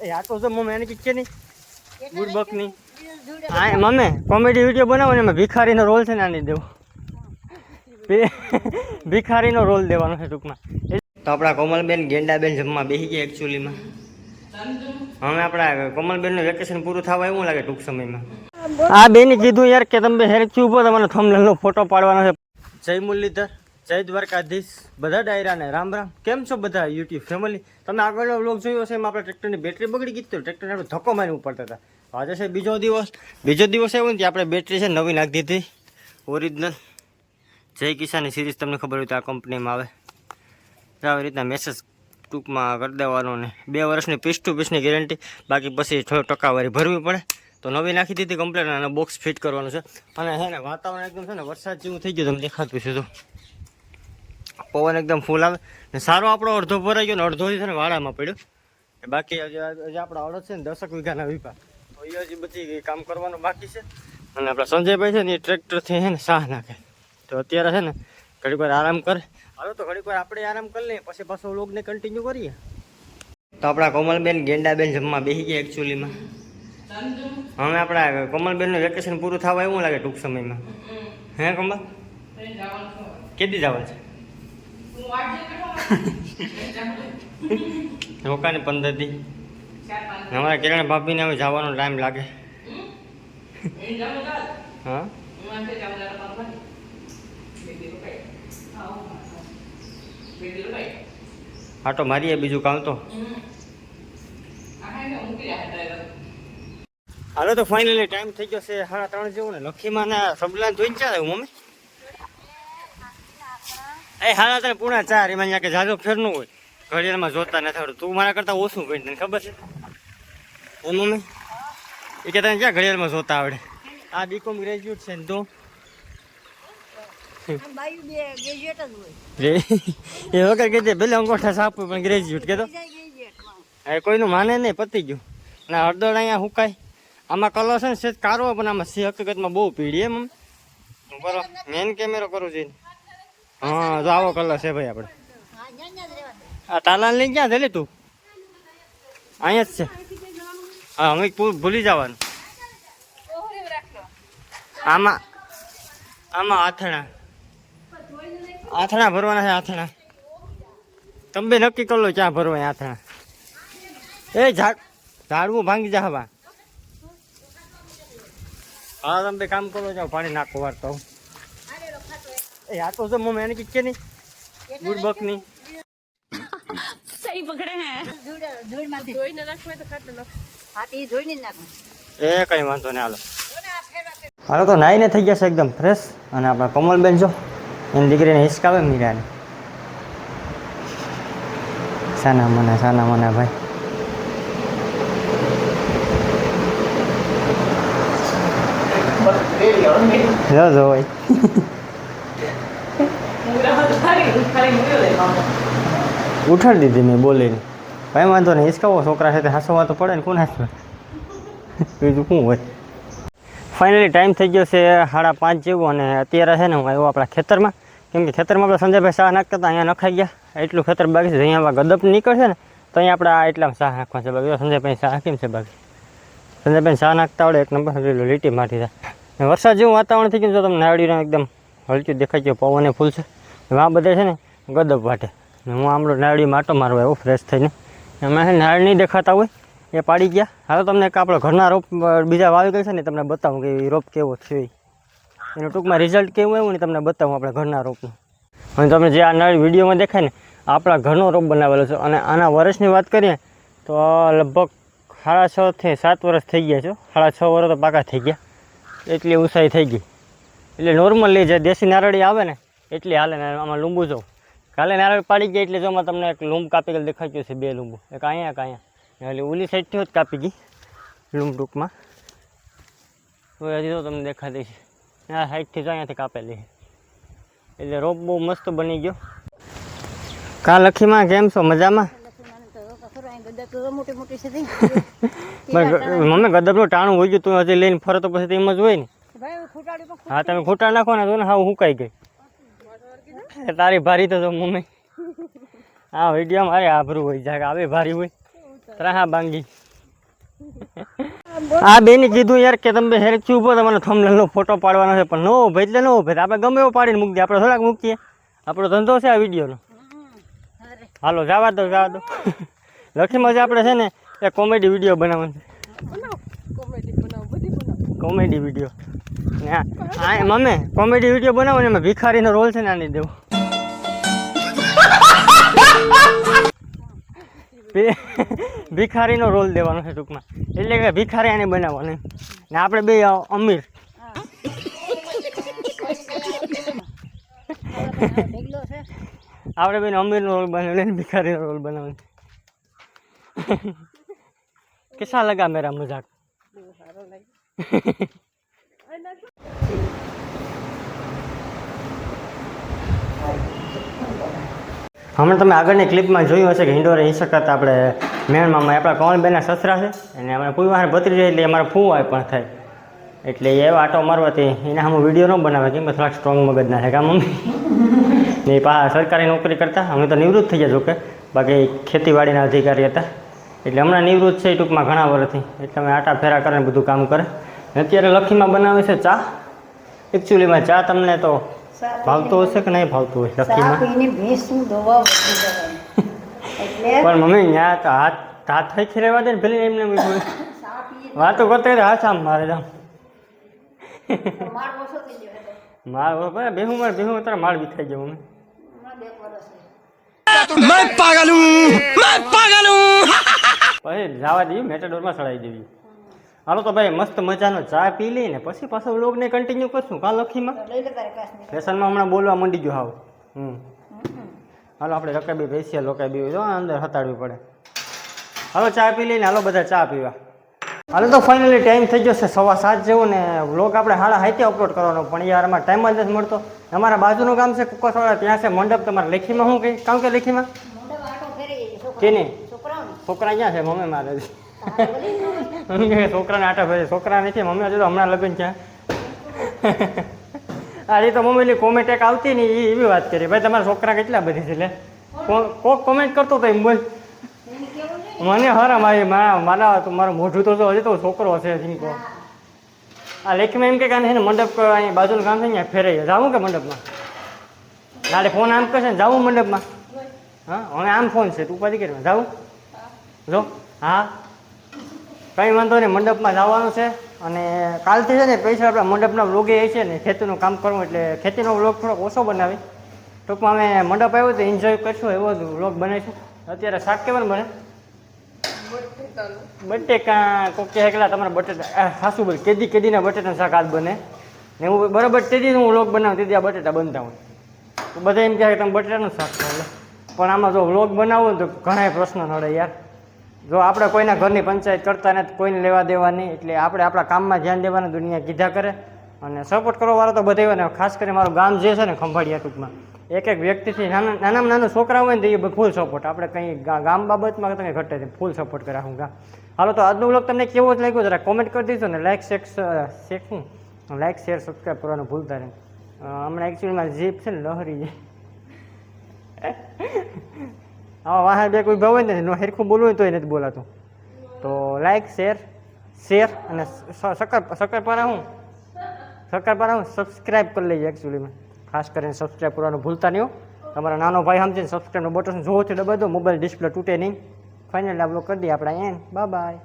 એ આ તો મમ્મી એની કે નહીં ગુડબક નહીં હા મમ્મી કોમેડી વીડિયો બનાવો ને એમાં ભિખારીનો રોલ છે ને આની દેવો. ભિખારીનો રોલ દેવાનો છે ટૂંકમાં. તો આપણા કોમલબેન ગેંડાબેન જમવા બેસી ગયા એકચ્યુઅલીમાં હવે આપણા કોમલબેનનું વેકેશન પૂરું થવા એવું લાગે ટૂંક સમયમાં. આ બેને કીધું યાર કે તમે હેરથી ઊભો તમારો થંબનેલનો ફોટો પાડવાનો છે. જય મુરલીધર. જય દ્વારકાધીશ. બધા ડાયરાને રામ રામ. કેમ છો બધા યુટ્યુબ ફેમિલી તમે આગળનો વ્લોગ જોયો હશે એમાં આપણે ટ્રેક્ટરની બેટરી બગડી ગઈ તો ટ્રેક્ટરને આપણે ધક્કો મારી ઉપડતા હતા. આજે છે બીજો દિવસ. બીજો દિવસ એવો ને આપણે બેટરી છે નવી નાખી દીધી. ઓરિજિનલ જય કિસાનની સિરીઝ તમને ખબર હોય તો આ કંપનીમાં આવે. આવી રીતના મેસેજ ટૂંકમાં કરી દેવાનો ને બે વર્ષની પીસ ટુ પીસની ગેરંટી બાકી પછી થોડો ટકાવારી ભરવી પડે. તો નવી નાખી દીધી કમ્પ્લેટ અને બોક્સ ફિટ કરવાનું છે. અને હે ને વાતાવરણ એકદમ છે ને વરસાદ જેવું થઈ ગયું તમને દેખાતું છે તો પવન એકદમ ફૂલ આવે. ને સારો આપણો અડધો ભરાઈ ગયો ને, અડધો છે ને વાડામાં પડ્યો. બાકી હજી આપણા અડદ છે ને, દસક વીઘાના વીપા તો એ હજી બધી કામ કરવાનું બાકી છે. અને આપણા સંજયભાઈ છે ને એ ટ્રેક્ટરથી છે ને સાહ નાખે. તો અત્યારે છે ને, ઘડીક આરામ કરે. હાલો તો ઘડીક આપણે આરામ કરી લઈએ, પછી પાછો લોગને કન્ટિન્યુ કરીએ. તો આપણા કોમલબેન, ગેંડાબેન જમવા બેસી ગયા એકચ્યુઅલીમાં હવે આપણા કોમલબેનનું વેકેશન પૂરું થવા એવું લાગે ટૂંક સમયમાં. હે કમલ? કેટલી જવાનું છે? રોકાને પંદર દી અમારા કિરણ ભાભીને હવે જવાનો ટાઈમ લાગે. હા? તો મારીએ બીજું કામ તો. હાલો તો ફાઇનલી ટાઈમ થઈ ગયો છે સાડા ત્રણ જેવું ને. લખીમાં ને સબલાન જોઈને ચાલે મમ્મી? એ હાલા તને પૂણા ચાર એમાં અહીંયા કે જાજો ફેરનું હોય. ઘડિયાળમાં જોતા નથી આવડતું. તું મારા કરતાં ઓછું કઈ તને ખબર છે? એ મમ્મી? એ કે તને ક્યાં ઘડિયાળમાં જોતા આવડે? આ બીકોમ ગ્રેજ્યુએટ છે ને તું. બાયું બે ગ્રેજ્યુએટ જ હોય. રે- એ વગર કીધે ભલે અંગોઠા સાપ પણ ગ્રેજ્યુએટ ગ્રેજ્યુએટમાં હવે કોઈનું માને નહીં પતી ગયું. અને હળદર અહીંયા હુકાય. આમાં કલર છે ને સેજ કારો પણ આમાં હકીકતમાં બહુ પીડી એમ હું કરો મેન કેમેરો કરું છું હા તો આવો કલર છે ભાઈ આપણે. આ તાલાન લઈને ક્યાં જલી તું? અહીંયા જ છે. હા અમે ભૂલી જવાનું. આમાં આમાં આથણા. આથણા ભરવાના છે આથણા. તમે બે નક્કી કરો લો ક્યાં ભરવા આથણા. એ ઝાડ ઝાડવું ભાંગી જા હવા. હા તમે કામ કરો જાઓ પાણી નાખો વારતો આ તો છે મમ્મી એની પિક્ચરની ગુડબકની. સહી પકડે હે. જોઈ જોઈને નાખવે તો કાટ લો હા તે જોઈને નાખો. એ કઈ વાંધો નહીં હાલો. હાલો તો નાઈને થઈ ગયા છે એકદમ ફ્રેશ અને આપણા કોમલબેન જો એની દીકરીને હિસકાવે મીરાને. સાના મના સાના મના ભાઈ. Đó ભાઈ ઉઠાડી દીધી મેં બોલીને. ભાઈ વાંધો નહીં, હિસકાવો છોકરા સાથે હાસવા તો પડે ને કોણ હાસવા? બીજું શું હોય? ફાઇનલી ટાઈમ થઈ ગયો છે સાડા પાંચ જેવું અને અત્યારે છે ને હું આવ્યો આપણા ખેતરમાં. કેમ કે ખેતરમાં આપણે સંજયભાઈ શાહ નાખતા હતા, અહીંયા નખાઈ ગયા. એટલું ખેતર બાકી છે, અહીંયા ગદપ નીકળશે ને, તો અહીંયા આપણે આ એટલામાં શાહ નાખવા છે બાકી. જો સંજયભાઈ શાહ કેમ છે બાકી? સંજયભાઈ શાહ નાખતા આવડે, એક નંબર લીલું લીટી માટી થાય ને વરસાદ જેવું વાતાવરણ થઈ ગયું જો તમને નાળીનું એકદમ. હલક્યું દેખાય છે, પવને ફૂલ છે. આ બધા છે ને ગદબ વાટે. હું આમળો નાળી માટો મારવા આવ્યો ફ્રેશ થઈને. એમાં છે નાળ નહીં દેખાતા હોય, એ પાડી ગયા. હવે તમને એક આપણો ઘરના રોપ બીજા વાવી ગઈ છે ને તમને બતાવું કે એ રોપ કેવો છે. એનું ટૂંકમાં રિઝલ્ટ કેવું આવ્યું ને તમને બતાવું આપણે ઘરના રોપનું. અને તમને જે આ નળ વિડીયોમાં દેખાય ને, આપણા ઘરનો રોપ બનાવેલો છે. અને આના વર્ષની વાત કરીએ, તો લગભગ સાડા છથી સાત વર્ષ થઈ ગયા છે. સાડા છ વર્ષ તો પાકા થઈ ગયા. એટલી ઊંચાઈ થઈ ગઈ. એટલે નોર્મલી જે દેશી નારળી આવે ને એટલી હાલે ને આમાં લીંબુ જો. કાલે નારળ પાડી ગયા એટલે જો આમાં તમને એક લૂંબ કાપી ગયેલ દેખાઈ ગયું છે બે લીંબુ. એક અહીંયા એક અહીંયા. એટલે ઓલી સાઈડથી જ કાપી ગઈ લૂંબ ટૂંકમાં. તો હજી તો તમને દેખાતી છે આ સાઈડથી જ અહીંયાથી કાપેલી છે. એટલે રોપ બહુ મસ્ત બની ગયો. કા લખીમાં કેમ છો? મજામાં? મમ્મી ગદબનું ટાણું હોય ગયું તું હજી લઈને ફરતો પછી એમ જ હોય ને. હા તમે ખૂટા નાખો ને તો ને હા હુકાઈ ગઈ તારી ભારી તો મમ્મી. હા વીડિયો મારે આભરું હોય જાગ આવે ભારી હોય. ત્રાહા બાંગી. આ બેને કીધું યાર કે તમે હેર ઊભો તમારો થંબનેલનો ફોટો પાડવાનો છે પણ નો ભાઈ એટલે નો ભાઈ આપણે ગમે એવો પાડીને મૂકી દઈએ આપણે થોડાક મૂકીએ. આપણો ધંધો છે આ વિડીયોનો હાલો જવા દો જવા દો. જે આપણે છે ને એ કોમેડી વીડિયો બનાવવાનો. કોમેડી વીડિયો મમ્મી, કોમેડી વીડિયો બનાવો ને એમાં ભિખારીનો રોલ છે ને આની દેવો. ભિખારીનો રોલ દેવાનો છે ટૂંકમાં. એટલે કે ભિખારી આને બનાવવાનો. ને આપણે બે અમીર. આપણે બેન અમીરનો રોલ બનાવ્યો ને ભિખારીનો રોલ બનાવવાનો કેસા લગા મેરા મજાક? સારો હમણાં તમે આગળની ક્લિપમાં જોયું હશે કે હિંડોરે હિંસક હતા આપણે મેળમાં આપણા કોણબેનના સસરા છે અને અમે પૂરવાને ભત્રી જાય એટલે અમારા ફૂવાય પણ થાય. એટલે એવો આટો મારવાથી એને હું વીડિયો ન બનાવે, કેમ કે થોડાક સ્ટ્રોંગ મગજના છે કા મમ્મી? એ પા સરકારી નોકરી કરતા, અમે તો નિવૃત્ત થઈ ગયા જોકે, બાકી ખેતીવાડીના અધિકારી હતા. એટલે હમણાં નિવૃત્ત છે એ ટૂંકમાં ઘણા વર્ષથી, એટલે અમે આટા ફેરા કરે ને બધું કામ કરે. અત્યારે લખીમાં બનાવે છે ચા. એકચ્યુઅલીમાં ચા તમને તો ભાવતું હશે કે નહીં ભાવતું હોય? લખીમાં પણ મમ્મી ત્યાં તો હાથ હાથ થઈ રહેવા દે ને પેલી એમને વાતો કરતા હોય તો હાથ આમ મારે જામ માર માળ ઓછો થઈ ગયો એટલે માર બરાબર બેહું તારા માર બી થઈ ગયો મમ્મી. હમણાં બે વર્ષ છે પછી જવા દેવી મેટાડોરમાં ચડાવી દેવી હાલો તો ભાઈ મસ્ત મજાનો ચા પી લઈને પછી પાછો વ્લોગને કન્ટિન્યુ કરશું. કાલ લખીમાં? લઈ ફેશનમાં હમણાં બોલવા માંડી ગયો હાવ. હમ. હાલો આપણે રકાબી બેસીએ લોકાબી જો અંદર હતાડવી પડે. હાલો ચા પી લઈને હાલો બધા ચા પીવા. હાલો તો ફાઇનલી ટાઈમ થઈ ગયો છે સવા સાત જેવું ને વ્લોગ આપણે હાડા હાઈતે અપલોડ કરવાનો પણ યાર અમારે ટાઈમ જ નથી મળતો. અમારા બાજુનું ગામ છે કુકસવાડા ત્યાં છે મંડપ. તમારે લેખીમાં શું કહી? કામ કે લેખીમાં? કે નહીં? છોકરા છોકરા ક્યાં છે? મમ્મી મારે છોકરાને આટા ભાઈ છોકરા નથી મમ્મી હજુ હમણાં લગ્ન છે. એ તો મમ્મીની કોમેન્ટ એક આવતી ને એ એવી વાત કરી. ભાઈ, તમારા છોકરા કેટલા બધી છે લે? કોક કોમેન્ટ કરતો તો એમ બોલ. મને હરમ આવી મારા મારા મારું મોઢું તો હજી તો છોકરો હશે કહો. આ લેખમાં એમ કે કાને ને મંડપ અહીં બાજુનું કામ છે ને ફેરાઈ જાવું કે મંડપમાં? નાડે ફોન આમ કરશે ને, જાવું મંડપમાં? હા, હવે આમ ફોન છે, તું ઉપાધિ કરી જાવું? જો, હા. કંઈ વાંધો નહીં, મંડપમાં જવાનું છે. અને કાલથી છે ને પૈસા આપણા મંડપના વ્લોગે એ છે ને, ખેતીનું કામ કરવું એટલે ખેતીનો વ્લોગ થોડોક ઓછો બનાવી. ટૂંકમાં અમે મંડપ આવ્યો તો એન્જોય કરશું, એવો જ વ્લોગ બનાવીશું. અત્યારે શાક કેવાનું બને? બટેકા, કોક કહે એકલા તમારા બટેટા સાસુ બોલ, કેદી કેદીના બટેટાનું શાક આજ બને. ને હું બરાબર તેથી હું વ્લોગ બનાવું, તેથી આ બટેટા બનતા હોય. તો બધા એમ કહે કે તમે બટેટાનું શાક ખાવ પણ આમાં જો વ્લોગ બનાવો તો ઘણા પ્રશ્નો નડે યાર. જો આપણે કોઈના ઘરની પંચાયત કરતા નથી કોઈને લેવા દેવા નહીં, એટલે આપણે આપણા કામમાં ધ્યાન દેવાનું, દુનિયા કીધા કરે. અને સપોર્ટ કરવા વાળો તો બધા હોય ને ખાસ કરીને મારું ગામ જે છે ને, ખંભાળિયા ટૂંકમાં, એક એક વ્યક્તિથી નાના, નાનામાં નાનું છોકરા હોય ને તો એ ફૂલ સપોર્ટ આપણે કંઈ ગામ બાબતમાં તમે ઘટે છે ફૂલ સપોર્ટ કરે હું હાલો, તો આજનો બ્લોગ તમને કેવો જ લાગ્યો, જરા કોમેન્ટ કરી દીધો ને લાઈક શેક શેખું લાઇક શેર સબસ્ક્રાઈબ કરવાનું ભૂલતા નહીં. હમણાં એકચ્યુઅલીમાં જીપ છે ને, લહરી આવા વાહન બે કોઈ ભાવ હોય ને, એનો હેરખું બોલવું હોય તો નથી બોલાતું. તો લાઈક શેર શેર અને સક્કર સક્કરપારા શક્કરપારા હું? શક્કરપારા હું? સબસ્ક્રાઈબ કરી લઈએ એકચ્યુઅલીમાં ખાસ કરીને સબસ્ક્રાઈબ કરવાનું ભૂલતા નહીં તમારા નાનો ભાઈ સમજીને સબસ્ક્રાઈબનું બટન જોવો છે દબાવી દો મોબાઈલ ડિસ્પ્લે તૂટે નહીં. ફાઇનલ આ કરી દઈએ આપણે એન બાય બાય